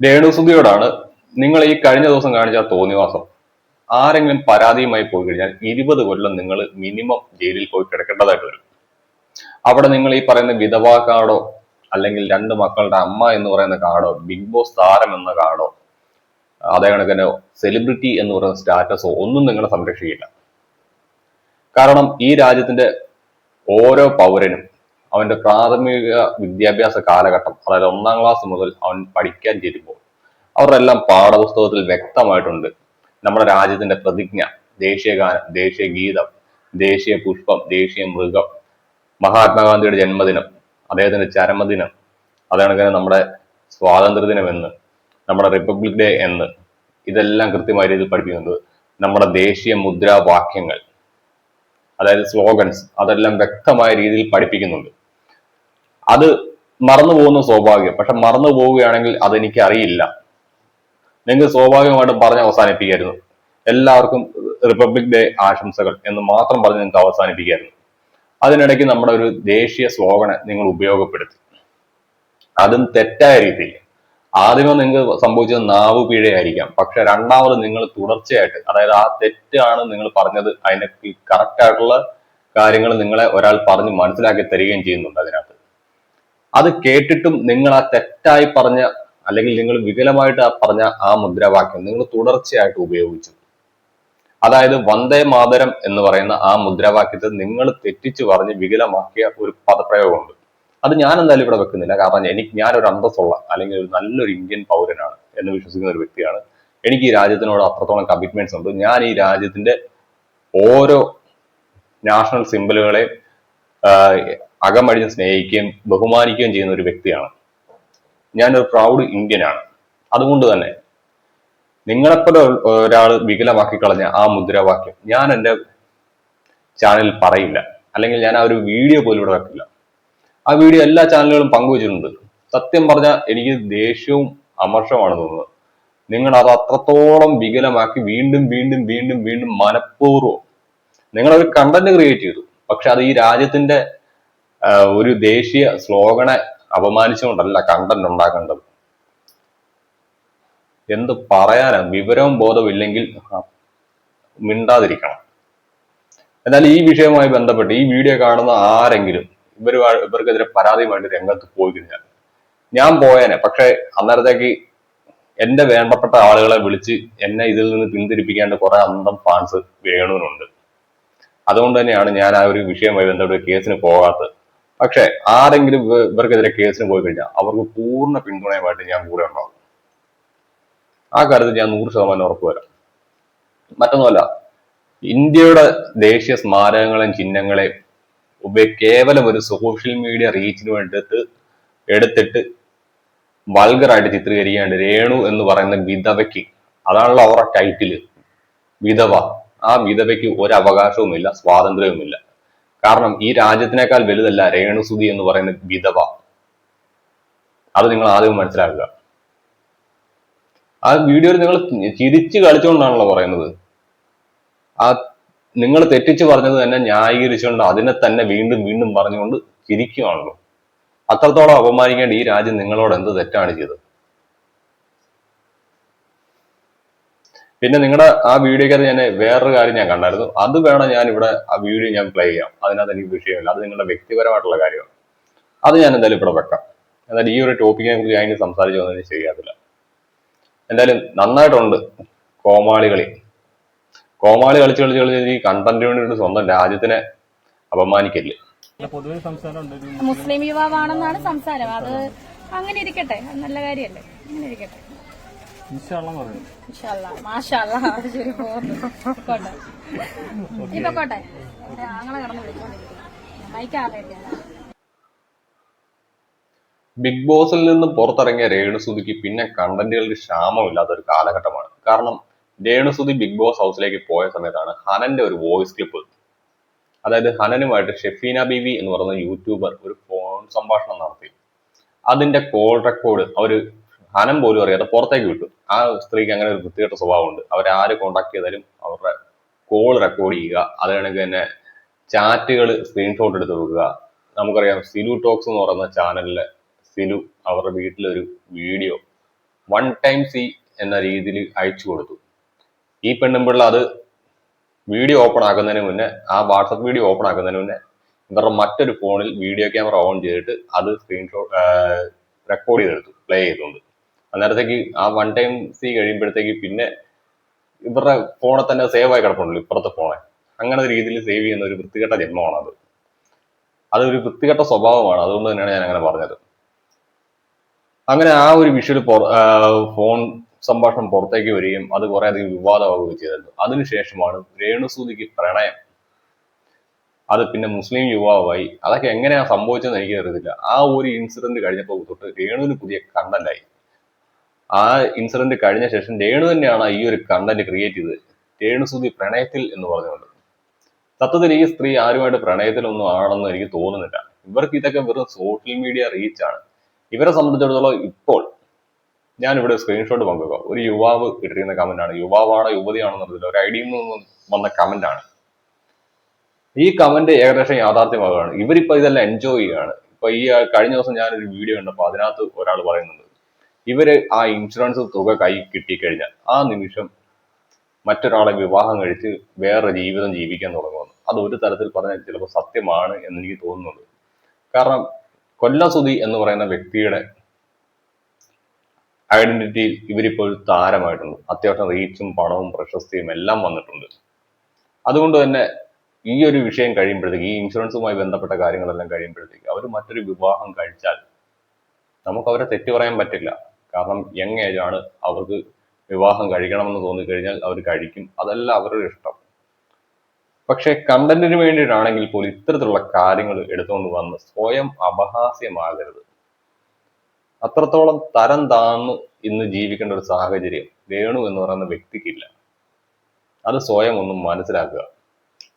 രേണുസുതിയോടാണ് നിങ്ങൾ ഈ കഴിഞ്ഞ ദിവസം കാണിച്ച തോന്നിവാസം. ആരെങ്കിലും പരാതിയുമായി പോയി കഴിഞ്ഞാൽ ഇരുപത് കൊല്ലം നിങ്ങൾ മിനിമം ജയിലിൽ പോയി കിടക്കേണ്ടതായിട്ട് വരും. അവിടെ നിങ്ങൾ ഈ പറയുന്ന വിധവാ കാർഡോ അല്ലെങ്കിൽ രണ്ട് മക്കളുടെ അമ്മ എന്ന് പറയുന്ന കാർഡോ ബിഗ് ബോസ് താരം എന്ന കാർഡോ അതേ കണക്കിന് സെലിബ്രിറ്റി എന്ന് പറയുന്ന സ്റ്റാറ്റസോ ഒന്നും നിങ്ങളെ സംരക്ഷിക്കില്ല. കാരണം ഈ രാജ്യത്തിന്റെ ഓരോ പൗരനും അവന്റെ പ്രാഥമിക വിദ്യാഭ്യാസ കാലഘട്ടം അതായത് ഒന്നാം ക്ലാസ് മുതൽ അവൻ പഠിക്കാൻ ചേരുമ്പോൾ അവരെല്ലാം പാഠപുസ്തകത്തിൽ വ്യക്തമായിട്ടുണ്ട്. നമ്മുടെ രാജ്യത്തിന്റെ പ്രതിജ്ഞ ദേശീയഗാനം ദേശീയ ഗീതം ദേശീയ പുഷ്പം ദേശീയ മൃഗം മഹാത്മാഗാന്ധിയുടെ ജന്മദിനം അദ്ദേഹത്തിന്റെ ചരമദിനം അതാണ് നമ്മുടെ സ്വാതന്ത്ര്യദിനം എന്ന് നമ്മുടെ റിപ്പബ്ലിക് ഡേ എന്ന് ഇതെല്ലാം കൃത്യമായ രീതിയിൽ പഠിപ്പിക്കുന്നത് നമ്മുടെ ദേശീയ മുദ്രാവാക്യങ്ങൾ അതായത് സ്ലോഗൻസ് അതെല്ലാം വ്യക്തമായ രീതിയിൽ പഠിപ്പിക്കുന്നുണ്ട്. അത് മറന്നു പോകുന്ന സ്വാഭാവികം പക്ഷെ മറന്നു പോവുകയാണെങ്കിൽ അതെനിക്ക് അറിയില്ല. നിങ്ങൾക്ക് സ്വാഭാവികമായിട്ടും പറഞ്ഞ് അവസാനിപ്പിക്കായിരുന്നു എല്ലാവർക്കും റിപ്പബ്ലിക് ഡേ ആശംസകൾ എന്ന് മാത്രം പറഞ്ഞ് നിങ്ങൾക്ക് അവസാനിപ്പിക്കായിരുന്നു അതിനിടയ്ക്ക് നമ്മുടെ ഒരു ദേശീയ സ്ലോഗനെ നിങ്ങൾ ഉപയോഗപ്പെടുത്തി. അതും തെറ്റായ രീതിയിൽ. ആദ്യമേ നിങ്ങൾ സംഭവിച്ചത് നാവ് പിഴയായിരിക്കാം പക്ഷെ രണ്ടാമത് നിങ്ങൾ തുടർച്ചയായിട്ട് അതായത് ആ തെറ്റാണ് നിങ്ങൾ പറഞ്ഞത് അതിനെ കറക്റ്റ് ആയിട്ടുള്ള കാര്യങ്ങൾ നിങ്ങളെ ഒരാൾ പറഞ്ഞ് മനസ്സിലാക്കി തരികയും ചെയ്യുന്നുണ്ട് അതിനകത്ത്. അത് കേട്ടിട്ടും നിങ്ങൾ ആ തെറ്റായി പറഞ്ഞ അല്ലെങ്കിൽ നിങ്ങൾ വികലമായിട്ട് ആ പറഞ്ഞ ആ മുദ്രാവാക്യം നിങ്ങൾ തുടർച്ചയായിട്ട് ഉപയോഗിച്ചു. അതായത് വന്ദേ മാതരം എന്ന് പറയുന്ന ആ മുദ്രാവാക്യത്തെ നിങ്ങൾ തെറ്റിച്ചു പറഞ്ഞ് വികലമാക്കിയ ഒരു പദപ്രയോഗമുണ്ട്. അത് ഞാൻ എന്തായാലും ഇവിടെ വെക്കുന്നില്ല. കാരണം എനിക്ക് ഞാനൊരു അന്തസ്സുള്ള അല്ലെങ്കിൽ ഒരു നല്ലൊരു ഇന്ത്യൻ പൗരനാണ് എന്ന് വിശ്വസിക്കുന്ന ഒരു വ്യക്തിയാണ്. എനിക്ക് ഈ രാജ്യത്തിനോട് അത്രത്തോളം കമ്മിറ്റ്മെന്റ്സ് ഉണ്ട്. ഞാൻ ഈ രാജ്യത്തിന്റെ ഓരോ നാഷണൽ സിംബലുകളെ അകമഴിഞ്ഞ് സ്നേഹിക്കുകയും ബഹുമാനിക്കുകയും ചെയ്യുന്ന ഒരു വ്യക്തിയാണ്. ഞാനൊരു പ്രൗഡ് ഇന്ത്യനാണ്. അതുകൊണ്ട് തന്നെ നിങ്ങളെപ്പോലെ ഒരാൾ വികലമാക്കി കളഞ്ഞ ആ മുദ്രാവാക്യം ഞാൻ എന്റെ ചാനലിൽ പറയില്ല. അല്ലെങ്കിൽ ഞാൻ ആ ഒരു വീഡിയോ പോലും ഇവിടെ വെക്കില്ല. ആ വീഡിയോ എല്ലാ ചാനലുകളും പങ്കുവച്ചിട്ടുണ്ട്. സത്യം പറഞ്ഞാൽ എനിക്ക് ദേഷ്യവും അമർഷമാണ് തോന്നുന്നത്. നിങ്ങൾ അത് അത്രത്തോളം വികലമാക്കി വീണ്ടും വീണ്ടും വീണ്ടും വീണ്ടും മനഃപൂർവം നിങ്ങളൊരു കണ്ടന്റ് ക്രിയേറ്റ് ചെയ്തു. പക്ഷെ അത് ഈ രാജ്യത്തിന്റെ ഒരു ദേശീയ സ്ലോഗനെ അപമാനിച്ചുകൊണ്ടല്ല കണ്ടന്റ് ഉണ്ടാക്കേണ്ടത്. എന്ത് പറയാനാ? വിവരവും ബോധമില്ലെങ്കിൽ മിണ്ടാതിരിക്കണം. എന്നാൽ ഈ വിഷയവുമായി ബന്ധപ്പെട്ട് ഈ വീഡിയോ കാണുന്ന ആരെങ്കിലും ഇവർ ഇവർക്കെതിരെ പരാതിയുമായിട്ട് രംഗത്ത് പോയി കഴിഞ്ഞാൽ ഞാൻ പോയേനെ. പക്ഷെ അന്നേരത്തേക്ക് എന്റെ വേണ്ടപ്പെട്ട ആളുകളെ വിളിച്ച് എന്നെ ഇതിൽ നിന്ന് പിന്തിരിപ്പിക്കേണ്ട കുറെ അന്തം ഫാൻസ് വേണുവിനുണ്ട് അതുകൊണ്ട് തന്നെയാണ് ഞാൻ ആ ഒരു വിഷയവുമായി ബന്ധപ്പെട്ട് കേസിന് പോകാത്തത്. പക്ഷെ ആരെങ്കിലും ഇവ- ഇവർക്കെതിരെ കേസിന് പോയി കഴിഞ്ഞാൽ അവർക്ക് പൂർണ പിന്തുണയുമായിട്ട് ഞാൻ കൂടെ ഉണ്ടാവും. ആ കാര്യത്തിൽ ഞാൻ നൂറ് ശതമാനം ഉറപ്പ് വരാം. മറ്റൊന്നുമല്ല ഇന്ത്യയുടെ ദേശീയ സ്മാരകങ്ങളെയും ചിഹ്നങ്ങളെയും ഉപ കേവലം ഒരു സോഷ്യൽ മീഡിയ റീച്ചിന് വേണ്ടിയിട്ട് എടുത്തിട്ട് വൾഗറായിട്ട് ചിത്രീകരിക്കാണ്ട് രേണു എന്ന് പറയുന്ന വിധവയ്ക്ക് അതാണല്ലോ അവരുടെ ടൈറ്റിൽ വിധവ. ആ വിധവയ്ക്ക് ഒരു അവകാശവുമില്ല സ്വാതന്ത്ര്യവുമില്ല. കാരണം ഈ രാജ്യത്തിനേക്കാൾ വലുതല്ല രേണുസുതി എന്ന് പറയുന്ന വിധവ. അത് നിങ്ങൾ ആദ്യം മനസ്സിലാക്കുക. ആ വീഡിയോയിൽ നിങ്ങൾ ചിരിച്ച് കളിച്ചുകൊണ്ടാണല്ലോ പറയുന്നത്. ആ നിങ്ങൾ തെറ്റിച്ച് പറഞ്ഞത് തന്നെ ന്യായീകരിച്ചുകൊണ്ട് അതിനെ തന്നെ വീണ്ടും വീണ്ടും പറഞ്ഞുകൊണ്ട് ചിരിക്കുകയാണല്ലോ അത്രത്തോളം അപമാനിക്കേണ്ട ഈ രാജ്യം നിങ്ങളോട് എന്ത് തെറ്റാണ് ചെയ്തത്? പിന്നെ നിങ്ങളുടെ ആ വീഡിയോക്കകത്ത് ഞാൻ വേറൊരു കാര്യം ഞാൻ കണ്ടായിരുന്നു. അത് വേണം ഞാൻ ഇവിടെ ആ വീഡിയോ ഞാൻ പ്ലേ ചെയ്യാം. അതിനകത്ത് എനിക്ക് വിഷയമില്ല. അത് നിങ്ങളുടെ വ്യക്തിപരമായിട്ടുള്ള കാര്യമാണ്. അത് ഞാൻ എന്തായാലും ഇവിടെ വെക്കാം. എന്നാലും ഈ ഒരു ടോപ്പിക്കിനെ കുറിച്ച് ഞാൻ ഇനി സംസാരിച്ചു വന്നതിന് ശരിയാകത്തില്ല എന്തായാലും നന്നായിട്ടുണ്ട് കോമാളി കളി കോമാളി കളിച്ച് കളിച്ച് കളിച്ച് ഈ കണ്ടന്റിന് വേണ്ടിയിട്ട് സ്വന്തം രാജ്യത്തിനെ അപമാനിക്കല്ലേ മുസ്ലിം യുവാവാണെന്നാണ് സംസാരം. അത് അങ്ങനെ ഇരിക്കട്ടെ. നല്ല കാര്യല്ലേ അങ്ങനെ ഇരിക്കട്ടെ. ശരി പോകുന്നു ഇപ്പൊ ആങ്ങളെ കടന്ന് ബിഗ് ബോസിൽ നിന്ന് പുറത്തിറങ്ങിയ രേണുസുതിക്ക് പിന്നെ കണ്ടന്റുകൾക്ക് ക്ഷാമമില്ലാത്ത ഒരു കാലഘട്ടമാണ്. കാരണം രേണുസുതി ബിഗ് ബോസ് ഹൗസിലേക്ക് പോയ സമയത്താണ് ഹനന്റെ ഒരു വോയിസ് ക്ലിപ്പ് അതായത് ഹനനുമായിട്ട് ഷെഫീന ബിവി എന്ന് പറയുന്ന യൂട്യൂബർ ഒരു ഫോൺ സംഭാഷണം നടത്തി. അതിന്റെ കോൾ റെക്കോർഡ് അവർ ഹനം പോലും അറിയാതെ പുറത്തേക്ക് വിട്ടു. ആ സ്ത്രീക്ക് അങ്ങനെ ഒരു വൃത്തികെട്ട സ്വഭാവമുണ്ട്. അവരെ ആര് കോണ്ടാക്ട് ചെയ്താലും അവരുടെ കോൾ റെക്കോർഡ് ചെയ്യുക. അത് കണക്ക് തന്നെ ചാറ്റുകൾ സ്ക്രീൻഷോട്ട് എടുത്ത് വെക്കുക. നമുക്കറിയാം സിലു ടോക്സ് എന്ന് പറയുന്ന ചാനലിലെ സിലു അവരുടെ വീട്ടിലൊരു വീഡിയോ വൺ ടൈം സി എന്ന രീതിയിൽ അയച്ചു കൊടുത്തു. ഈ പെണ്ണുമ്പിള്ള അത് വീഡിയോ ഓപ്പൺ ആക്കുന്നതിന് മുന്നേ ആ വാട്സപ്പ് വീഡിയോ ഓപ്പൺ ആക്കുന്നതിന് മുന്നേ ഇവരുടെ മറ്റൊരു ഫോണിൽ വീഡിയോ ക്യാമറ ഓൺ ചെയ്തിട്ട് അത് സ്ക്രീൻഷോട്ട് റെക്കോർഡ് ചെയ്തെടുത്തു. പ്ലേ ചെയ്തുകൊണ്ട്. അന്നേരത്തേക്ക് ആ വൺ ടൈം സി കഴിയുമ്പോഴത്തേക്ക് പിന്നെ ഇവരുടെ ഫോണിൽ തന്നെ സേവ് ആയി കിടപ്പുണ്ടല്ലോ ഇപ്പുറത്തെ ഫോണെ അങ്ങനെ ഒരു രീതിയിൽ സേവ് ചെയ്യുന്ന ഒരു വൃത്തികെട്ട അത്. അതൊരു വൃത്തികെട്ട സ്വഭാവമാണ്. അതുകൊണ്ട് തന്നെയാണ് ഞാൻ അങ്ങനെ പറഞ്ഞത്. അങ്ങനെ ആ ഒരു വിഷ്വൽ ഫോൺ സംഭാഷണം പുറത്തേക്ക് വരികയും അത് കുറെ അധികം വിവാദമാവുകയും ചെയ്തിരുന്നു. അതിനുശേഷമാണ് രേണുസൂതിക്ക് പ്രണയം. അത് പിന്നെ മുസ്ലിം യുവാവായി. അതൊക്കെ എങ്ങനെയാണ് സംഭവിച്ചതെന്ന് എനിക്ക് അറിയത്തില്ല ആ ഒരു ഇൻസിഡന്റ് കഴിഞ്ഞപ്പോൾ തൊട്ട് രേണുവിന് പുതിയ കണ്ടന്റായി ആ ഇൻസിഡന്റ് കഴിഞ്ഞ ശേഷം രേണു തന്നെയാണ് ഈ ഒരു കണ്ടന്റ് ക്രിയേറ്റ് ചെയ്തത്. രേണുസുതി പ്രണയത്തിൽ എന്ന് പറഞ്ഞുകൊണ്ട്. സത്യത്തിൽ ഈ സ്ത്രീ ആരുമായിട്ട് പ്രണയത്തിലൊന്നും ആണെന്ന് എനിക്ക് തോന്നുന്നില്ല. ഇവർക്ക് ഇതൊക്കെ വെറും സോഷ്യൽ മീഡിയ റീച്ച് ആണ്. ഇവരെ സംബന്ധിച്ചിടത്തോളം ഇപ്പോൾ ഞാൻ ഇവിടെ സ്ക്രീൻഷോട്ട് പങ്കുവെക്കാം ഒരു യുവാവ് ഇട്ടിരിക്കുന്ന കമന്റ് ആണ്. യുവാവാണോ യുവതിയാണോ എന്നറിയില്ല ഒരു ഐഡിയിൽ നിന്ന് വന്ന കമന്റ് ആണ്. ഈ കമന്റ് ഏകദേശം യാഥാർത്ഥ്യമാകുകയാണ്. ഇവരിപ്പോ ഇതെല്ലാം എൻജോയ് ചെയ്യുകയാണ്. ഇപ്പൊ ഈ കഴിഞ്ഞ ദിവസം ഞാനൊരു വീഡിയോ കണ്ടപ്പോൾ അതിനകത്ത് ഒരാൾ പറയുന്നുണ്ട്. ഇവർ ആ ഇൻഷുറൻസ് തുക കൈ കിട്ടിക്കഴിഞ്ഞാൽ ആ നിമിഷം മറ്റൊരാളെ വിവാഹം കഴിച്ച് വേറെ ജീവിതം ജീവിക്കാൻ തുടങ്ങുന്നു അത് ഒരു തരത്തിൽ പറഞ്ഞാൽ ചിലപ്പോൾ സത്യമാണ് എന്ന് എനിക്ക് തോന്നുന്നുണ്ട്. കാരണം കൊല്ലസുതി എന്ന് പറയുന്ന വ്യക്തിയുടെ ഐഡന്റിറ്റിയിൽ ഇവരിപ്പോൾ താരമായിട്ടുണ്ട്. അത്യാവശ്യം റീച്ചും പണവും പ്രശസ്തിയും എല്ലാം വന്നിട്ടുണ്ട്. അതുകൊണ്ട് തന്നെ ഈ ഒരു വിഷയം കഴിയുമ്പോഴത്തേക്ക് ഈ ഇൻഷുറൻസുമായി ബന്ധപ്പെട്ട കാര്യങ്ങളെല്ലാം കഴിയുമ്പോഴത്തേക്ക് അവർ മറ്റൊരു വിവാഹം കഴിച്ചാൽ നമുക്ക് അവരെ തെറ്റു പറയാൻ പറ്റില്ല. കാരണം യങ് ഏജ് ആണ് അവർക്ക് വിവാഹം കഴിക്കണമെന്ന് തോന്നിക്കഴിഞ്ഞാൽ അവർ കഴിക്കും. അതല്ല അവരുടെ ഇഷ്ടം. പക്ഷേ കണ്ടന്റിന് വേണ്ടിയിട്ടാണെങ്കിൽ പോലും ഇത്തരത്തിലുള്ള കാര്യങ്ങൾ എടുത്തുകൊണ്ട് വന്ന് സ്വയം അപഹാസ്യമാകരുത്. അത്രത്തോളം തരം താന്ന് ഇന്ന് ജീവിക്കേണ്ട ഒരു സാഹചര്യം വേണു എന്ന് പറയുന്ന വ്യക്തിക്കില്ല. അത് സ്വയം ഒന്നും മനസ്സിലാക്കുക.